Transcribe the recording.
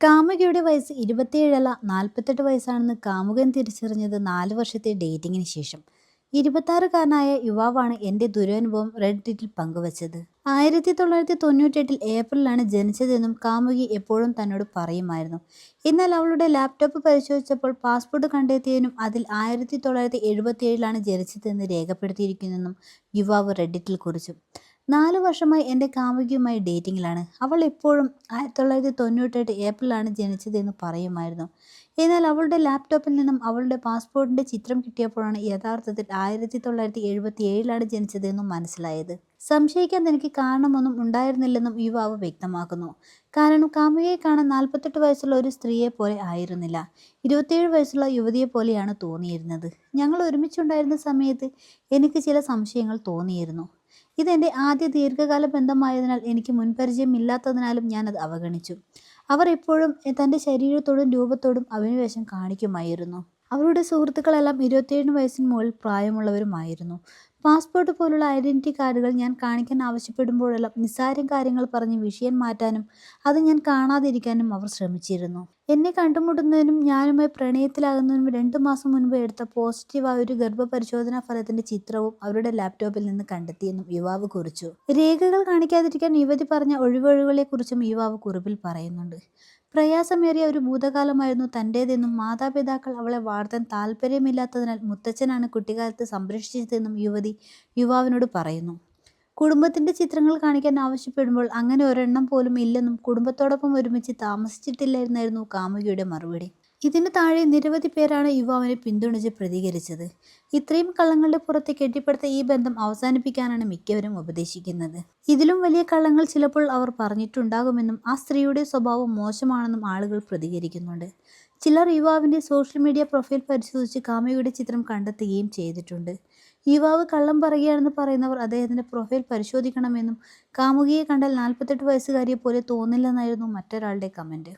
കാമുകിയുടെ വയസ്സ് ഇരുപത്തിയേഴല്ല നാൽപ്പത്തെട്ട് വയസ്സാണെന്ന് കാമുകൻ തിരിച്ചറിഞ്ഞത് നാല് വർഷത്തെ ഡേറ്റിംഗിന് ശേഷം. ഇരുപത്താറുകാരനായ യുവാവാണ് എന്റെ ദുരനുഭവം റെഡിറ്റിൽ പങ്കുവച്ചത്. ആയിരത്തി തൊള്ളായിരത്തി തൊണ്ണൂറ്റെട്ടിൽ ഏപ്രിലാണ് ജനിച്ചതെന്നും കാമുകി എപ്പോഴും തന്നോട് പറയുമായിരുന്നു. എന്നാൽ അവളുടെ ലാപ്ടോപ്പ് പരിശോധിച്ചപ്പോൾ പാസ്പോർട്ട് കണ്ടെത്തിയതിനും അതിൽ ആയിരത്തി തൊള്ളായിരത്തി എഴുപത്തിയേഴിലാണ് ജനിച്ചതെന്ന് രേഖപ്പെടുത്തിയിരിക്കുന്നെന്നും യുവാവ് റെഡിറ്റിൽ കുറിച്ചു. നാല് വർഷമായി എന്റെ കാമുകിയുമായി ഡേറ്റിങ്ങിലാണ്. അവൾ എപ്പോഴും ആയിരത്തി തൊള്ളായിരത്തി തൊണ്ണൂറ്റെട്ട് ഏപ്രിലാണ് ജനിച്ചതെന്ന് പറയുമായിരുന്നു. എന്നാൽ അവളുടെ ലാപ്ടോപ്പിൽ നിന്നും അവളുടെ പാസ്പോർട്ടിന്റെ ചിത്രം കിട്ടിയപ്പോഴാണ് യഥാർത്ഥത്തിൽ ആയിരത്തി തൊള്ളായിരത്തി എഴുപത്തി ഏഴിലാണ് ജനിച്ചതെന്നും മനസ്സിലായത്. സംശയിക്കാൻ തനിക്ക് കാരണമൊന്നും ഉണ്ടായിരുന്നില്ലെന്നും യുവാവ് വ്യക്തമാക്കുന്നു. കാരണം കാമുകയെ കാണാൻ നാൽപ്പത്തെട്ട് വയസ്സുള്ള ഒരു സ്ത്രീയെ പോലെ ആയിരുന്നില്ല. ഇരുപത്തിയേഴ് വയസ്സുള്ള യുവതിയെ പോലെയാണ് തോന്നിയിരുന്നത്. ഞങ്ങൾ ഒരുമിച്ചുണ്ടായിരുന്ന സമയത്ത് എനിക്ക് ചില സംശയങ്ങൾ തോന്നിയിരുന്നു. ഇതെന്റെ ആദ്യ ദീർഘകാല ബന്ധമായതിനാൽ എനിക്ക് മുൻപരിചയം മുൻപരിചയമില്ലാത്തതിനാലും ഞാനത് അവഗണിച്ചു. അവർ എപ്പോഴും തന്റെ ശരീരത്തോടും രൂപത്തോടും അഭിനിവേശം കാണിക്കുമായിരുന്നു. അവരുടെ സുഹൃത്തുക്കളെല്ലാം ഇരുപത്തിയേഴ് വയസ്സിന് മുകളിൽ പ്രായമുള്ളവരുമായിരുന്നു. പാസ്പോർട്ട് പോലുള്ള ഐഡന്റിറ്റി കാർഡുകൾ ഞാൻ കാണിക്കാൻ ആവശ്യപ്പെടുമ്പോഴെല്ലാം നിസ്സാരം കാര്യങ്ങൾ പറഞ്ഞ് വിഷയം മാറ്റാനും അത് ഞാൻ കാണാതിരിക്കാനും അവർ ശ്രമിച്ചിരുന്നു. എന്നെ കണ്ടുമുട്ടുന്നതിനും ഞാനുമായി പ്രണയത്തിലാകുന്നതിനും രണ്ടു മാസം മുൻപ് എടുത്ത പോസിറ്റീവായ ഒരു ഗർഭപരിശോധനാ ഫലത്തിന്റെ ചിത്രവും അവരുടെ ലാപ്ടോപ്പിൽ നിന്ന് കണ്ടെത്തിയെന്നും യുവാവ് കുറിച്ചു. രേഖകൾ കാണിക്കാതിരിക്കാൻ യുവതി പറഞ്ഞ ഒഴിവൊഴികളെക്കുറിച്ചും യുവാവ് കുറിപ്പിൽ പറയുന്നുണ്ട്. പ്രയാസമേറിയ ഒരു ഭൂതകാലമായിരുന്നു തന്റേതെന്നും മാതാപിതാക്കൾ അവളെ വാർത്താൻ താല്പര്യമില്ലാത്തതിനാൽ മുത്തച്ഛനാണ് കുട്ടിക്കാലത്ത് സംരക്ഷിച്ചതെന്നും യുവതി യുവാവിനോട് പറയുന്നു. കുടുംബത്തിന്റെ ചിത്രങ്ങൾ കാണിക്കാൻ ആവശ്യപ്പെടുമ്പോൾ അങ്ങനെ ഒരെണ്ണം പോലും ഇല്ലെന്നും കുടുംബത്തോടൊപ്പം ഒരുമിച്ച് താമസിച്ചിട്ടില്ലായിരുന്നായിരുന്നു കാമുകിയുടെ മറുപടി. ഇതിന് താഴെ നിരവധി പേരാണ് യുവാവിനെ പിന്തുണച്ച് പ്രതികരിച്ചത്. ഇത്രയും കള്ളങ്ങളുടെ പുറത്ത് കെട്ടിപ്പടുത്ത ഈ ബന്ധം അവസാനിപ്പിക്കാനാണ് മിക്കവരും ഉപദേശിക്കുന്നത്. ഇതിലും വലിയ കള്ളങ്ങൾ ചിലപ്പോൾ അവർ പറഞ്ഞിട്ടുണ്ടാകുമെന്നും ആ സ്ത്രീയുടെ സ്വഭാവം മോശമാണെന്നും ആളുകൾ പ്രതികരിക്കുന്നുണ്ട്. ചിലർ യുവാവിന്റെ സോഷ്യൽ മീഡിയ പ്രൊഫൈൽ പരിശോധിച്ച് കാമയുടെ ചിത്രം കണ്ടെത്തുകയും ചെയ്തിട്ടുണ്ട്. യുവാവ് കള്ളം പറയുകയാണെന്ന് പറയുന്നവർ അദ്ദേഹത്തിന്റെ പ്രൊഫൈൽ പരിശോധിക്കണമെന്നും കാമുകിയെ കണ്ടാൽ നാൽപ്പത്തെട്ട് വയസ്സുകാരിയെ പോലെ തോന്നില്ലെന്നായിരുന്നു മറ്റൊരാളുടെ കമന്റ്